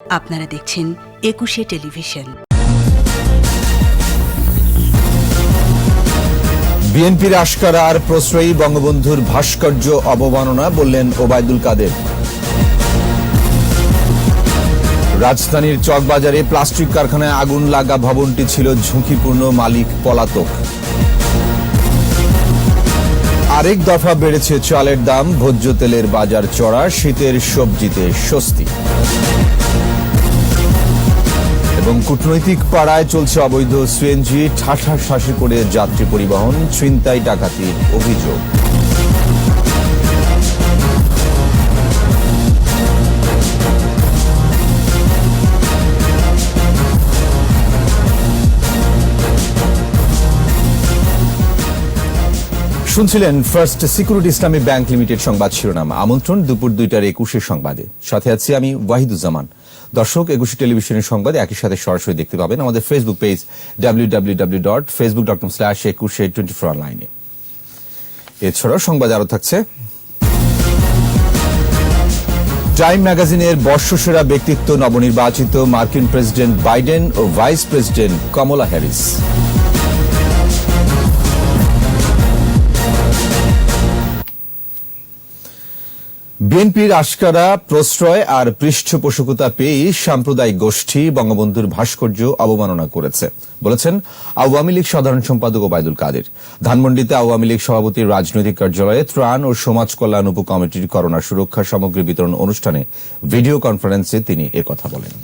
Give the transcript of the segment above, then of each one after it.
আপনারা দেখছেন একুশে টেলিভিশন। বিএনপির আশকারার প্রশ্রয়ী বঙ্গবন্ধুর ভাস্কর্য অবমাননা বললেন ওবায়দুল কাদের। রাজধানীর চকবাজারে প্লাস্টিক কারখানায় আগুন লাগা ভবনটি ছিল ঝুঁকিপূর্ণ মালিক পলাতক। আরেক দফা বেড়েছে চালের দাম, ভোজ্য তেলের বাজার চড়া, শীতের সবজিতে স্বস্তি। এবং কূটনৈতিক পাড়ায় চলছে অবৈধ সিএনজি, ঠাসা শাসি করে যাত্রী পরিবহন, ছিনতাই, ডাকাতির অভিযোগ। শুনছিলেন first security Islami bank limited সংবাদ শিরোনাম। আমন্ত্রণ দুপুর দুইটার একুশের সংবাদে। সাথে আছি আমি ওয়াহিদুজ্জামান। দর্শক, একুশে টেলিভিশনের সংবাদ একই সাথে সরাসরি দেখতে পাবেন আমাদের Facebook page W W W dot Facebook dot com slash Ekushey twenty four অনলাইনে এছাড়াও সংবাদ আরও থাকছে। টাইম ম্যাগাজিনের বর্ষসেরা ব্যক্তিত্ব, নবনির্বাচিত মার্কিন প্রেসিডেন্ট বাইডেন ও ভাইস প্রেসিডেন্ট কমলা হ্যারিস। বিএনপির আশকারা, প্রশ্রয় আর পৃষ্ঠপোষকতা পেয়ে সাম্প্রদায়িক গোষ্ঠী বঙ্গবন্ধুর ভাস্কর্য অবমাননা করেছে, বলেছেন আওয়ামী লীগ সাধারণ সম্পাদক ওবায়দুল কাদের। ধানমন্ডিতে আওয়ামী লীগ সভাপতির রাজনৈতিক কার্যালয়ে ত্রাণ ও সমাজ কল্যাণ উপকমিটির করোনা সুরক্ষা সামগ্রী বিতরণ অনুষ্ঠানে ভিডিও কনফারেন্সে তিনি একথা বলেন।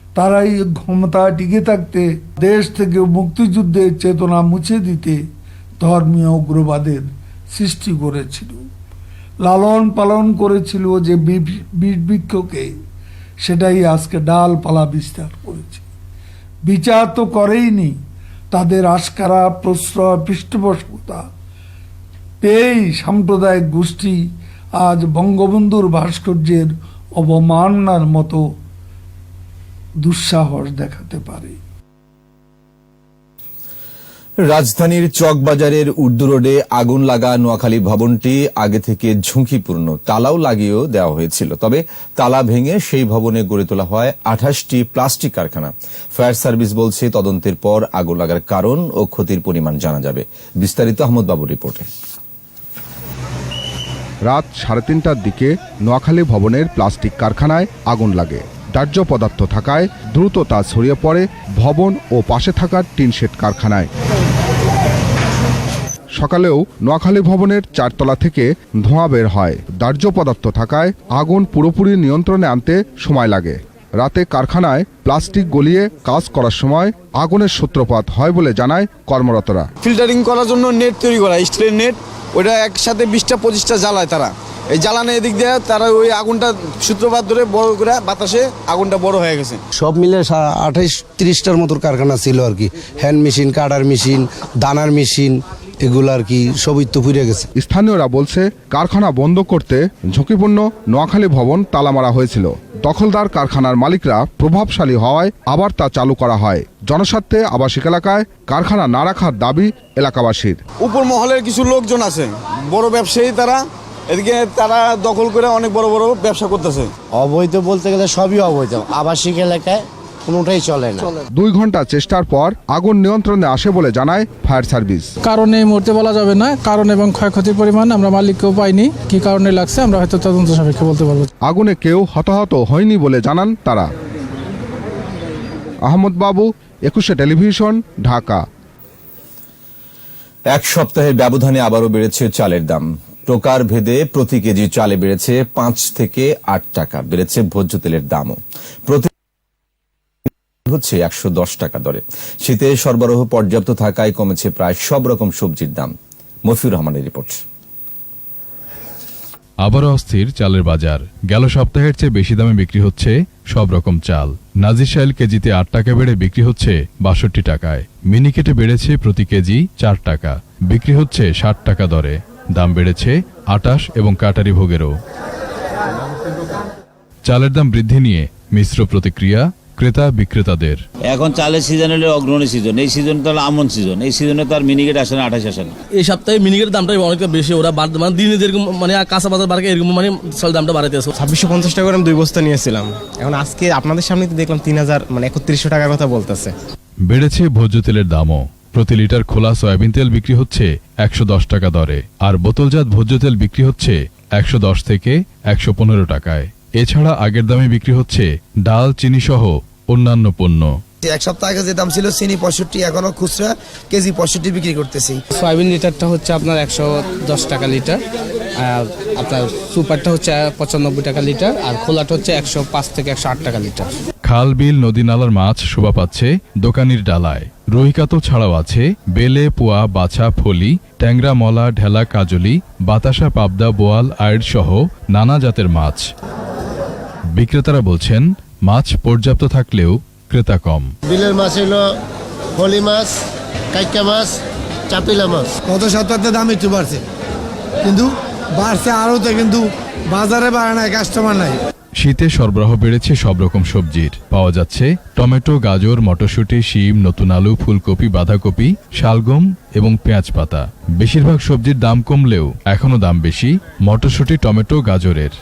তারাই ক্ষমতা টিকে থাকতে, দেশ থেকে মুক্তিযুদ্ধের চেতনা মুছে দিতে ধর্মীয় উগ্রবাদের সৃষ্টি করেছিল। লালন পালন করেছিল যে বৃক্ষকে, সেটাই আজকে ডালপালা বিস্তার করেছে। বিচার তো করেইনি, তাদের আশকারা, প্রশ্রয়, পৃষ্ঠপোষকতা। পেয়েই সাম্প্রদায়িক গোষ্ঠী আজ বঙ্গবন্ধুর ভাস্কর্যের অবমাননার মতো দুঃসাহস দেখাতে পারে। রাজধানীর চকবাজারের উর্দু রোডে আগুন লাগা নোয়াখালী ভবনটি আগে থেকে ঝুঁকিপূর্ণ। তালাও লাগিয়েও দেওয়া হয়েছিল। তবে তালা ভেঙে সেই ভবনে গড়ে তোলা হয় আঠাশটি প্লাস্টিক কারখানা। ফায়ার সার্ভিস বলছে, তদন্তের পর আগুন লাগার কারণ ও ক্ষতির পরিমাণ জানা যাবে। বিস্তারিত আহমদ বাবুর রিপোর্টে। রাত সাড়ে তিনটার দিকে নোয়াখালী ভবনের প্লাস্টিক কারখানায় আগুন লাগে। দাহ্য পদার্থ থাকায় দ্রুত তা ছড়িয়ে পড়ে ভবন ও পাশে থাকার টিনশেড কারখানায়। সকালেও নোয়াখালী ভবনের চারতলা থেকে ধোঁয়া বের হয়। দাহ্য পদার্থ থাকায় আগুন পুরোপুরি নিয়ন্ত্রণে আনতে সময় লাগে। রাতে কারখানায় প্লাস্টিক গলিয়ে কাজ করার সময় আগুনের সূত্রপাত হয় বলে জানায় কর্মরতরা। ফিল্টারিং করার জন্য নেট তৈরি করা স্টিলের নেট ওইটা একসাথে বিশটা পঁচিশটা জ্বালায় তারা। এই জ্বালানো এদিক দিয়ে তারা ওই আগুনটা সূত্রপাত ধরে বড় করে বাতাসে আগুনটা বড় হয়ে গেছে। সব মিলে আঠাইশ তিরিশটার মতো কারখানা ছিল আর কি। হ্যান্ড মেশিন কাটার মেশিন দানার মেশিন এগুলো আর কি সবই তো পুড়ে গেছে। স্থানীয়রা বলছে কারখানা বন্ধ করতে ঝুঁকিপূর্ণ নোয়াখালী ভবন তালা মারা হয়েছিল। দখলদার কারখানার মালিকরা প্রভাবশালী হওয়ায় আবার তা চালু করা হয়। জনস্বার্থে আবাসিক এলাকায় কারখানা না রাখার দাবি এলাকাবাসীর। উপর মহলের কিছু লোকজন আছে বড় ব্যবসায়ী তারা এদিকে তারা দখল করে অনেক বড় বড় ব্যবসা করতেছে। অবৈধ বলতে গেলে সবই অবৈধ। আবাসিক এলাকায় কোনোটাই চলে না। দুই ঘণ্টা চেষ্টার পর আগুন নিয়ন্ত্রণে আসে বলে জানায় ফায়ার সার্ভিস। কারণ এই মুহূর্তে বলা যাবে না কারণ এবং ক্ষয়ক্ষতির পরিমাণ আমরা মালিককেও পাইনি কি কারণে লাগছে আমরা হয়তো তদন্ত সাপেক্ষে বলতে পারব। আগুনে কেউ হতাহত হয়নি বলে জানান তারা। আহমদ বাবু একুশে টেলিভিশন ঢাকা। এক সপ্তাহের ব্যবধানে আবারও বেড়েছে চালের দাম। প্রকার ভেদে প্রতি কেজি চালে বেড়েছে পাঁচ থেকে আট টাকা বেড়েছে ভোজ্য তেলের দামও। প্রতি হচ্ছে একশো দশ টাকা দরে। শীতে সরবরাহ পর্যাপ্ত থাকায় কমেছে প্রায় সব রকম সবজির দাম। মফিউর রহমানের রিপোর্ট। আবারও অস্থির চালের বাজার। গেল সপ্তাহের চেয়ে বেশি দামে বিক্রি হচ্ছে সব রকম চাল। নাজির শাইল কেজিতে আট টাকা বেড়ে বিক্রি হচ্ছে বাষট্টি টাকায়। মিনিকেটে বেড়েছে প্রতি কেজি চার টাকা। বিক্রি হচ্ছে ষাট টাকা দরে। দাম বেড়েছে আটাশ এবং কাটারি ভোগেরও। চালের দাম বৃদ্ধি নিয়ে মিশ্র প্রতিক্রিয়া ক্রেতা বিক্রেতাদের। এখন চালের সিজন হলে অগ্রণী সিজন এই সিজন তো আমন সিজন এই সিজনে তো আর মিনিকেট আসে না আঠাশ আসে না। এই সপ্তাহে মিনিকের দামটা অনেকটা বেশি। ওরা মানে দিনে যেরকম মানে কাঁচা বাজার বাড়ে এরকম মানে চালের দামটা বাড়াইতেছে ছাব্বিশশো পঞ্চাশ টাকা করে আমি দুই বস্তা নিয়েছিলাম। এখন আজকে আপনাদের সামনে তো দেখলাম তিন হাজার মানে একত্রিশশো টাকার কথা বলতেছে। বেড়েছে ভোজ্য তেলের দামও। প্রতি লিটার খোলা সয়াবিন তেল বিক্রি হচ্ছে একশো দশ টাকা দরে। আর বোতলজাত ভোজ্য তেল বিক্রি হচ্ছে একশো দশ থেকে একশো পনেরো টাকায়। এছাড়া আগের দামে বিক্রি হচ্ছে ডাল চিনি সহ অন্যান্য পণ্য। এক সপ্তাহ আগে যে দাম ছিল চিনি পঁয়ষট্টি এখনও খুচরা কেজি পঁয়ষট্টি বিক্রি করতেছি। সয়াবিন লিটারটা হচ্ছে আপনার একশো দশ টাকা লিটার আর আপনার সুপারটা হচ্ছে পঁচানব্বই টাকা লিটার আর খোলাটা হচ্ছে একশো পাঁচ থেকে একশো আট টাকা লিটার। খাল বিল নদী নালার মাছ শোভা পাচ্ছে দোকানির ডালায়। রহিকাতো ছাড়াও আছে বেলে পোয়া বাছা ফলি ট্যাংরা মলা ঢেলা কাজলি বাতাসা পাবদা বোয়াল আয়ের সহ নানা জাতের মাছ। বিক্রেতারা বলছেন মাছ পর্যাপ্ত থাকলেও ক্রেতা কম। বিলের মাছ হলো ফলি মাছ কাইকা মাছ চাপিলা মাছ। গত সপ্তাহে দাম একটু বাড়ছে। কিন্তু বাড়ছে আরও তো কিন্তু বাজারে বাড়ে নাই কাস্টমার নাই। শীতে সরবরাহ বেড়েছে সব রকম সবজির। পাওয়া যাচ্ছে টমেটো গাজর মটরশুঁটি শিম নতুন আলু ফুলকপি বাঁধাকপি শালগম এবং পেঁয়াজ পাতা। বেশিরভাগ সবজির দাম কমলেও এখনও দাম বেশি মটরশুঁটি টমেটো গাজরের।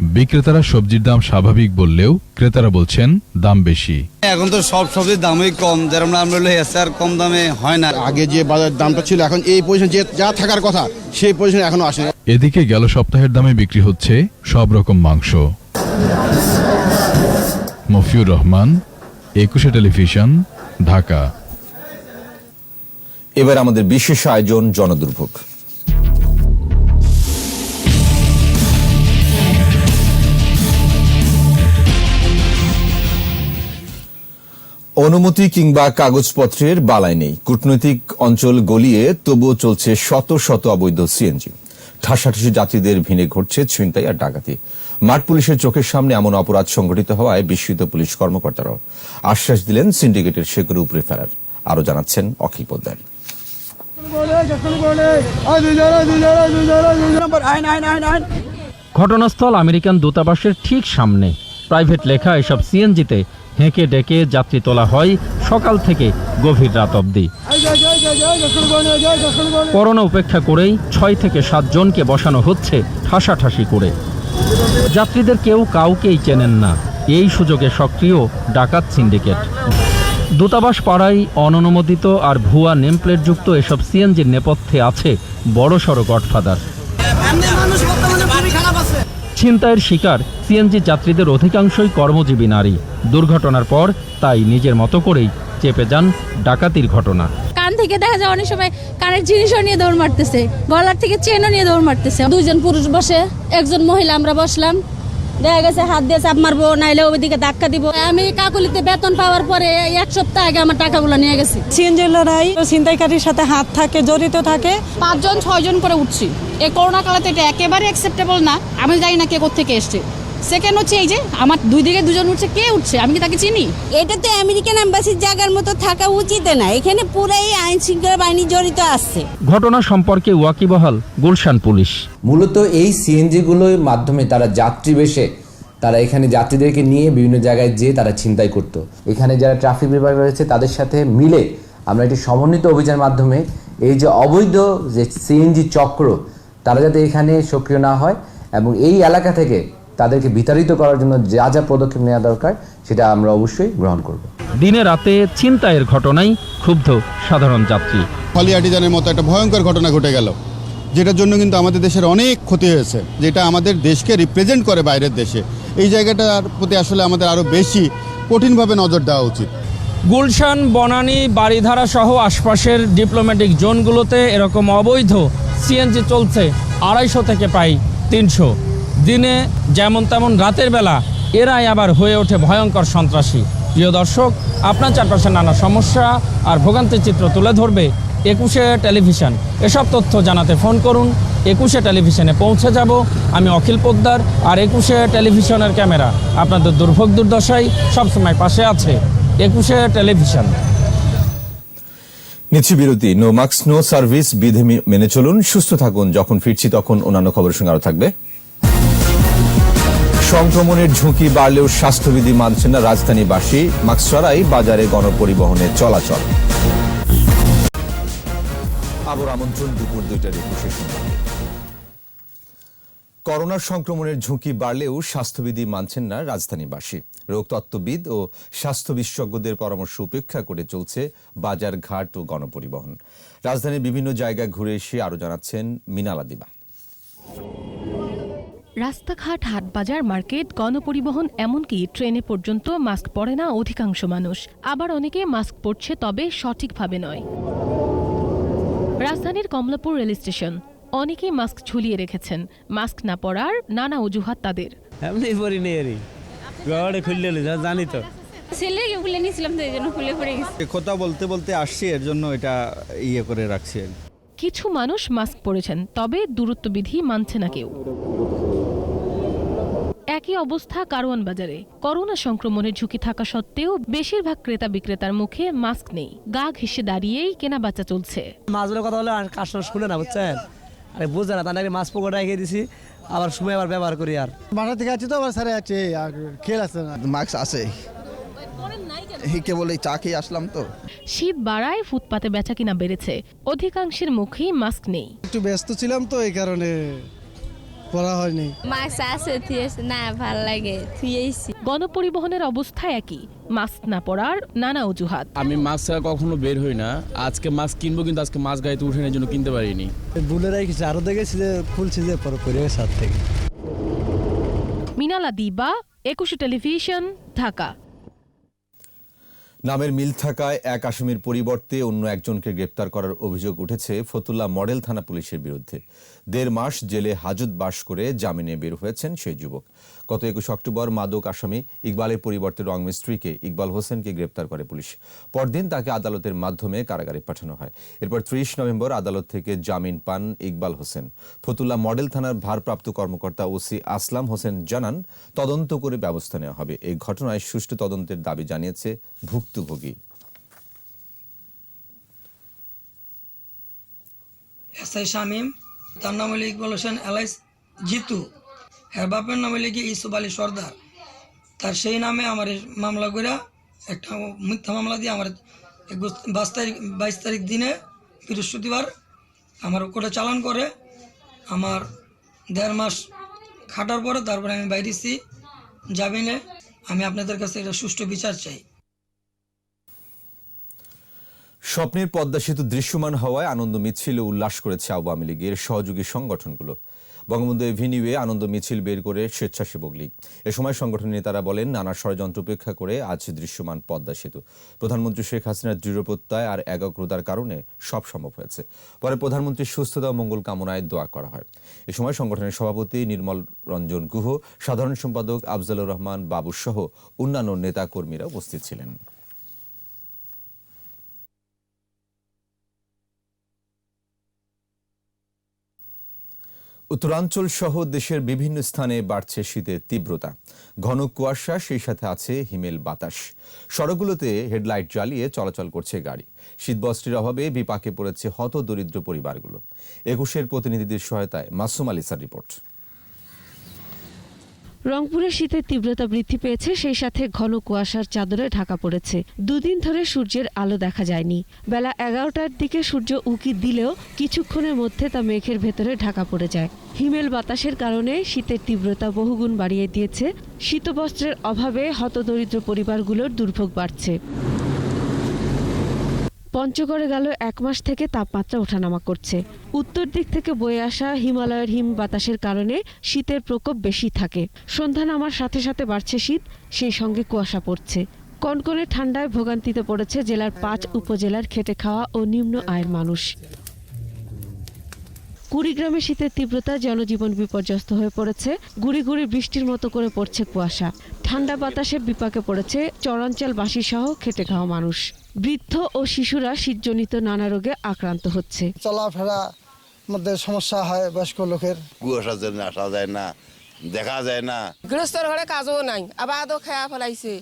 বিক্রেতারা সবজির দাম স্বাভাবিক বললেও ক্রেতারা বলছেন দাম বেশি। এখন তো সব সবজির দামই কম যেরকম আমরা আর কম দামে হয় না। আগে যে বাজার দামটা ছিল এখন এই পজিশন যে যা থাকার কথা সেই পজিশনে এখনও আসে এদিকে গেল সপ্তাহের দামে বিক্রি হচ্ছে সব রকম মাংস। মফিউর রহমান একুশে টেলিভিশন ঢাকা। এবার আমাদের বিশেষ আয়োজন জনদুর্ভোগ। অনুমতি কিংবা কাগজপত্রের বালাই নেই। কূটনৈতিক অঞ্চল গলিয়ে তবুও চলছে শত শত অবৈধ সিএনজি ঠাসাঠাসি যাত্রীদের ভিনে ঘটছে ছিনতাই আর ডাকাতি। মাঠ পুলিশের চোখের সামনে এমন অপরাধ সংঘটিত হওয়ায় বিস্মিত পুলিশ কর্মকর্তারাও। আশ্বাস দিলেন সিন্ডিকেটের শেকড় উপরে ফেরার আরও জানাচ্ছেন অখিল পোদ্দার। ঘটনাস্থল আমেরিকান দূতাবাসের ঠিক সামনে। প্রাইভেট লেখা এসব সিএনজিতে হেঁকে ডেকে যাত্রী তোলা হয় সকাল থেকে গভীর রাত অবধি। করোনা উপেক্ষা করেই ছয় থেকে সাত জনকে বসানো হচ্ছে ঠাসাঠাসি করে। যাত্রীদের কেউ কাউকেই চেনেন না। এই সুযোগে সক্রিয় ডাকাত সিন্ডিকেট। দূতাবাস পাড়ায় অননুমোদিত আর ভুয়া নেমপ্লেটযুক্ত এসব সিএনজির নেপথ্যে আছে বড়সড় গডফাদার। ছিনতাইয়ের শিকার সিএনজি যাত্রীদের অধিকাংশই কর্মজীবী নারী। দুর্ঘটনার পর তাই নিজের মতো করেই চেপে যান ডাকাতির ঘটনা। কান থেকে দেখা যায় অনেক সময় কানের জিনিসও নিয়ে দৌড় মারতেছে, গলার থেকে চেনও নিয়ে দৌড় মারতেছে। দুইজন পুরুষ বসে, একজন মহিলা, আমরা বসলাম। দেখা গেছে হাত দিয়ে চাপ মারবো নাইলে ওইদিকে ধাক্কা দিব। আমি কাকুলিতে বেতন পাওয়ার পরে এক সপ্তাহ আগে আমার টাকাগুলো নিয়ে গেছি। সিএনজি লড়াই ছিনতাইকারীর সাথে হাত থাকে জড়িত থাকে। পাঁচজন ছয়জন করে উঠছি। এই করোনা কালাতে এটা একেবারে অ্যাকসেপ্টেবল না। আমি জানি না কে কোথেকে এসছে। সেকেন্ড হচ্ছে এই যে আমার দুই দিকে দুজন উঠছে কে উঠছে? আমি কি তাকে চিনি? এটা তো আমেরিকান এম্বাসির জায়গার মতো থাকা উচিত না। এখানে পুরাই আইন শৃঙ্খলা বাহিনী জড়িত আছে। ঘটনা সম্পর্কে ওয়াকিবহাল গুলশান পুলিশ। মূলত এই সিএনজিগুলোর মাধ্যমে তারা যাত্রী বেশে তারা এখানে যাত্রীদেরকে নিয়ে বিভিন্ন জায়গায় যেয়ে তারা ছিনতাই করত। এখানে যারা ট্রাফিক বিভাগ রয়েছে তাদের সাথে মিলে আমরা একটি সমন্বিত অভিযানের মাধ্যমে এই যে অবৈধ যে সিএনজি চক্র তারা যাতে এখানে সক্রিয় না হয় এবং এই এলাকা থেকে তাদেরকে বিতাড়িত করার জন্য যা যা পদক্ষেপ নেওয়া দরকার সেটা আমরা অবশ্যই গ্রহণ করব। দিনে রাতে ছিনতাইয়ের ঘটনায় ক্ষুব্ধ সাধারণ যাত্রী। হলিয়াটিজানের মতো একটা ভয়ঙ্কর ঘটনা ঘটে গেল যেটার জন্য কিন্তু আমাদের দেশের অনেক ক্ষতি হয়েছে যেটা আমাদের দেশকে রিপ্রেজেন্ট করে বাইরের দেশে। এই জায়গাটার প্রতি আসলে আমাদের আরও বেশি কঠিনভাবে নজর দেওয়া উচিত। গুলশান বনানী বাড়িধারা সহ আশপাশের ডিপ্লোম্যাটিক জোনগুলোতে এরকম অবৈধ সিএনজি চলছে আড়াইশো থেকে প্রায় তিনশো। দিনে যেমন তেমন রাতের বেলা এরাই আবার হয়ে ওঠে ভয়ঙ্কর সন্ত্রাসী। প্রিয় দর্শক, আপনার চারপাশে নানা সমস্যা আর ভোগান্তির চিত্র তুলে ধরবে একুশে টেলিভিশন। এসব তথ্য জানাতে ফোন করুন। একুশে টেলিভিশনে পৌঁছে যাব। আমি অখিল পোদ্দার আর একুশে টেলিভিশনের ক্যামেরা। আপনাদের দুর্ভোগ দুর্দশায় সবসময় পাশে আছে। একুশে টেলিভিশন। নিচ্ছি বিরতি। নো মাস্ক নো সার্ভিস বিধি মেনে চলুন। সুস্থ থাকুন। যখন ফিরছি তখন অন্যান্য খবরের সঙ্গে আরও থাকবে। সংক্রমণের ঝুঁকি বাড়লেও স্বাস্থ্যবিধি মানছেন না রাজধানীবাসী। মাক্সরাই বাজারে গণপরিবহনে চলাচল। করোনা সংক্রমণের ঝুঁকি বাড়লেও স্বাস্থ্যবিধি মানছেন না রাজধানীবাসী। রোগতত্ত্ববিদ ও স্বাস্থ্য বিশেষজ্ঞদের পরামর্শ উপেক্ষা করে চলছে বাজার ঘাট ও গণপরিবহন। রাজধানীর বিভিন্ন জায়গায় ঘুরে এসে আরও জানাচ্ছেন মিনালা দিবা। রাস্তাঘাট হাটবাজার মার্কেট গণপরিবহন এমনকি ট্রেনে পর্যন্ত মাস্ক পরে না অধিকাংশ মানুষ। আবার অনেকে মাস্ক পরছে তবে সঠিকভাবে নয়। রাজধানীর কমলাপুর রেল স্টেশন। অনেকেই মাস্ক ঝুলিয়ে রেখেছেন। মাস্ক না পরার নানা অজুহাত তাদের। এমনি পরি নেই আরে গাড়ি খুললে জানি তো। খুলে নিয়েছিলাম তো এই জন্য খুলে পড়ে গেছে। কথা বলতে বলতে আসছি এর জন্য এটা ইয়ে করে রাখছি কিছু মানুষ মাস্ক পরেছেন তবে দূরত্ববিধি মানছে না কেউ। একই অবস্থা কারওয়ান বাজারে। করোনা সংক্রমণের ঝুঁকি থাকা সত্ত্বেও বেশিরভাগ ক্রেতা বিক্রেতার মুখে মাস্ক নেই। গা ঘেঁষে দাঁড়িয়েই কেনা বাচ্চা চলছে। মাছগুলোর কথা বলে আর কাস্টমার শুনে না বুঝছেন? আরে বুঝে না তাহলে মাছ পকেটে রেখে দিছি আবার সময় আবার ব্যবহার করি আর। বাসা থেকে আছি তো আবার সারে আছে আর খেল আছে না। মাস্ক আছে কেবল এই চা খেয়ে আসলাম তো। শীত বাড়ায় ফুটপাতে বেচা কিনা বেড়েছে। অধিকাংশের মুখেই মাস্ক নেই। একটু ব্যস্ত ছিলাম তো এই কারণে পড়া হয়নি। মাস্ক আছে থুয়েছে। না ভালো লাগে থুয়েছি গণপরিবহনের অবস্থা একই। মাস্ক না পরার নানা অজুহাত। আমি মাস্ক ছাড়া কখনো বের হই না। আজকে মাস্ক কিনবো কিন্তু আজকে মাস্ক গাড়িতে উঠে জন্য কিনতে পারিনি। ভুলে রেখেছি। আরও দেখেছি যে খুলছি যে পরে করে সাত থেকে। মিনালা দিবা একুশে টেলিভিশন ঢাকা। নামের মিল থাকায় এক আসামির পরিবর্তে অন্য একজনকে গ্রেপ্তার করার অভিযোগ উঠেছে ফতুল্লা মডেল থানা পুলিশের বিরুদ্ধে। দেড় মাস জেলে হাজত বাস করে জামিনে বের হয়েছেন সেই যুবক। গত একুশ অক্টোবর মাদক আসামি ইকবালের পরিবর্তে রং মিস্ত্রিকে ইকবাল হোসেনকে গ্রেপ্তার করে পুলিশ। পরদিন তাকে আদালতের মাধ্যমে কারাগারে পাঠানো হয়। এরপর ত্রিশ নভেম্বর আদালত থেকে জামিন পান ইকবাল হোসেন। ফতুল্লা মডেল থানার ভারপ্রাপ্ত কর্মকর্তা ওসি আসলাম হোসেন জানান, তদন্ত করে ব্যবস্থা নেওয়া হবে। এই ঘটনায় সুষ্ঠু তদন্তের দাবি জানিয়েছে ভুক্তভোগী। এস আই শামীম, তার নাম হলো ইকবাল হোসেন এলাইস জিতু। এর বাপের নাম কি ইসুফ আলী সর্দার। তার সেই নামে আমার মামলা করে একটা মিথ্যা মামলা দিয়ে আমার বাইশ তারিখ বাইশ তারিখ দিনে বৃহস্পতিবার আমার কোর্টে চালান করে। আমার দেড় মাস খাটার পরে তারপরে আমি বাইরেছি জামিনে। আমি আপনাদের কাছে এটা সুষ্ঠু বিচার চাই। স্বপ্নের পদ্মা সেতু দৃশ্যমান হওয়ায় আনন্দ মিছিল উল্লাস করেছে আওয়ামী লীগের সহযোগী সংগঠনগুলো। বঙ্গবন্ধু এভিনিউয়ে আনন্দ মিছিল বের করে স্বেচ্ছাসেবক লীগ। এ সময় সংগঠনের নেতারা বলেন, নানা ষড়যন্ত্র উপেক্ষা করে আজ দৃশ্যমান পদ্মা সেতু। প্রধানমন্ত্রী শেখ হাসিনার দৃঢ় প্রত্যয় আর একাগ্রতার কারণে সব সম্ভব হয়েছে। পরে প্রধানমন্ত্রীর সুস্থতা ও মঙ্গল কামনায় দোয়া করা হয়। এ সময় সংগঠনের সভাপতি নির্মল রঞ্জন গুহ, সাধারণ সম্পাদক আফজালুর রহমান বাবু সহ অন্যান্য নেতা কর্মীরা উপস্থিত ছিলেন। উত্তরাঞ্চল সহ দেশের বিভিন্ন স্থানে বাড়ছে শীতের তীব্রতা। ঘন কুয়াশা, সেই সাথে আছে হিমেল বাতাস। সড়কগুলোতে হেডলাইট জ্বালিয়ে চলাচল করছে গাড়ি। শীতবস্ত্রের অভাবে বিপাকে পড়েছে হত দরিদ্র পরিবারগুলো। একুশের প্রতিনিধিদের সহায়তায় মাসুম আলিসার রিপোর্ট। রংপুরে শীতের তীব্রতা বৃদ্ধি পেয়েছে, সেই সাথে ঘন কুয়াশার চাদরে ঢাকা পড়েছে। দুদিন ধরে সূর্যের আলো দেখা যায়নি। বেলা এগারোটার দিকে সূর্য উকি দিলেও কিছুক্ষণের মধ্যে তা মেঘের ভেতরে ঢাকা পড়ে যায়। হিমেল বাতাসের কারণে শীতের তীব্রতা বহুগুণ বাড়িয়ে দিয়েছে। শীতবস্ত্রের অভাবে হতদরিদ্র পরিবারগুলোর দুর্ভোগ বাড়ছে। পঞ্চগড়ে গেল এক মাস থেকে তাপমাত্রা ওঠানামা করছে। উত্তর দিক থেকে বয়ে আসা হিমালয়ের হিম বাতাসের কারণে শীতের প্রকোপ বেশি থাকে। সন্ধ্যা নামার সাথে সাথে বাড়ছে শীত, সেই সঙ্গে কুয়াশা পড়ছে। কনকনে ঠান্ডায় ভোগান্তিতে পড়েছে জেলার পাঁচ উপজেলার খেটে খাওয়া ও নিম্ন আয়ের মানুষ। কুড়িগ্রামে শীতের তীব্রতা জনজীবন বিপর্যস্ত হয়ে পড়েছে। গুড়ি গুড়ি বৃষ্টির মতো করে পড়ছে কুয়াশা। ঠান্ডা বাতাসে বিপাকে পড়েছে চরাঞ্চলবাসী সহ খেটে খাওয়া মানুষ। বৃদ্ধ ও শিশুরা শীতজনিত নানা রোগে আক্রান্ত হচ্ছে। চলাফেরা মধ্যে সমস্যা হয় বয়স্ক লোকের। কুয়াশার জন্য আসা যায় না দেখা যায় না। গৃহস্থর ঘরে কাজও নাই আবার খেয়া ফেলাইছে।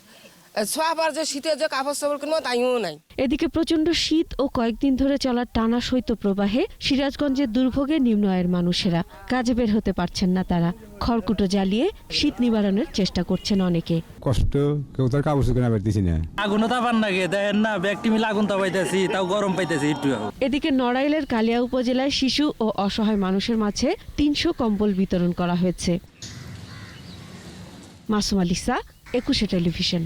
সোয়াবার যে শীতের যে কাপড় চাপড় কিনবো তাইও নাই। এদিকে প্রচণ্ড শীত ও কয়েকদিন ধরে চলা টানা শৈত্যপ্রবাহে সিরাজগঞ্জের দুর্ভোগে নিম্ন আয়ের মানুষেরা। কাজে বের হতে পারছেন না তারা। খড়কুটো জ্বালিয়ে শীত নিবারণের চেষ্টা করছেন অনেকে। কষ্ট কেউ তার কাগজ কেনা পারতেছি না। আগুনও তাপান লাগে দেখেন না ব্যক্তি মিলে আগুন তাপাইতেছি তাও গরম পাইতেছি একটু এদিকে নড়াইলের কালিয়া উপজেলায় শিশু ও অসহায় মানুষের মাঝে তিনশো কম্বল বিতরণ করা হয়েছে। Masum Alisa Ekushey television.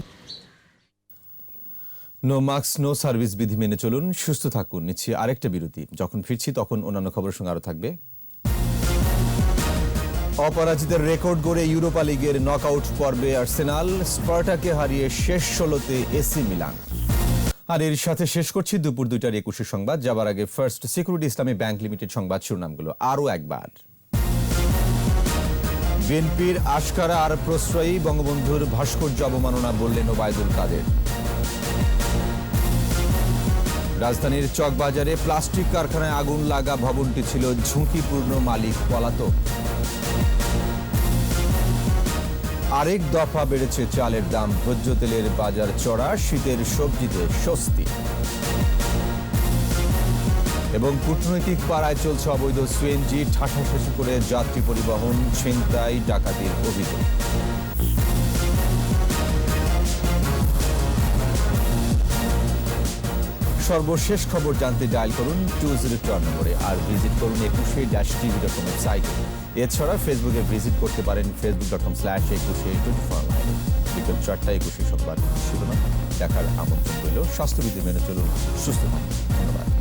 No mask no service বিধি মেনে চলুন, সুস্থ থাকুন। নিচ্ছি আরেকটা বিরতি। যখন ফিরছি তখন অন্যান্য খবরের সঙ্গে আরও থাকবে। অপরাজিতের রেকর্ড গড়ে ইউরোপা লিগের নকআউট পর্বে আর্সেনাল, স্পার্টাকে হারিয়ে শেষ ষোলোতে এসি মিলান। আর এর সাথে শেষ করছি দুপুর দুইটার একুশে সংবাদ। যাবার আগে first security Islami bank limited সংবাদ শিরোনামগুলো আরও একবার। বিএনপির আশকারা আর প্রশ্রয়ী বঙ্গবন্ধুর ভাস্কর্য অবমাননা বললেন ওবায়দুল কাদের। রাজধানীর চকবাজারে প্লাস্টিক কারখানায় আগুন লাগা ভবনটি ছিল ঝুঁকিপূর্ণ মালিক পলাতক। আরেক দফা বেড়েছে চালের দাম। ভোজ্য তেলের বাজার চড়া, শীতের সবজিতে স্বস্তি। এবং কূটনৈতিক পাড়ায় চলছে অবৈধ সিএনজি ঠাসাঠাসি করে যাত্রী পরিবহন, ছিনতাই, ডাকাতির অভিযোগ। সর্বশেষ খবর জানতে ডায়াল করুন টু জিরো টু নম্বরে আর ভিজিট করুন একুশে ড্যাশ টিভি ডট কম ওয়েবসাইটে এছাড়া ফেসবুকে ভিজিট করতে পারেন Facebook dot com slash Ekushey twenty four বিকেল চারটা একুশে সংবাদ শিরোনাম। দেখার আমন্ত্রণ রইল। স্বাস্থ্যবিধি মেনে চলুন। সুস্থ থাকুন। ধন্যবাদ।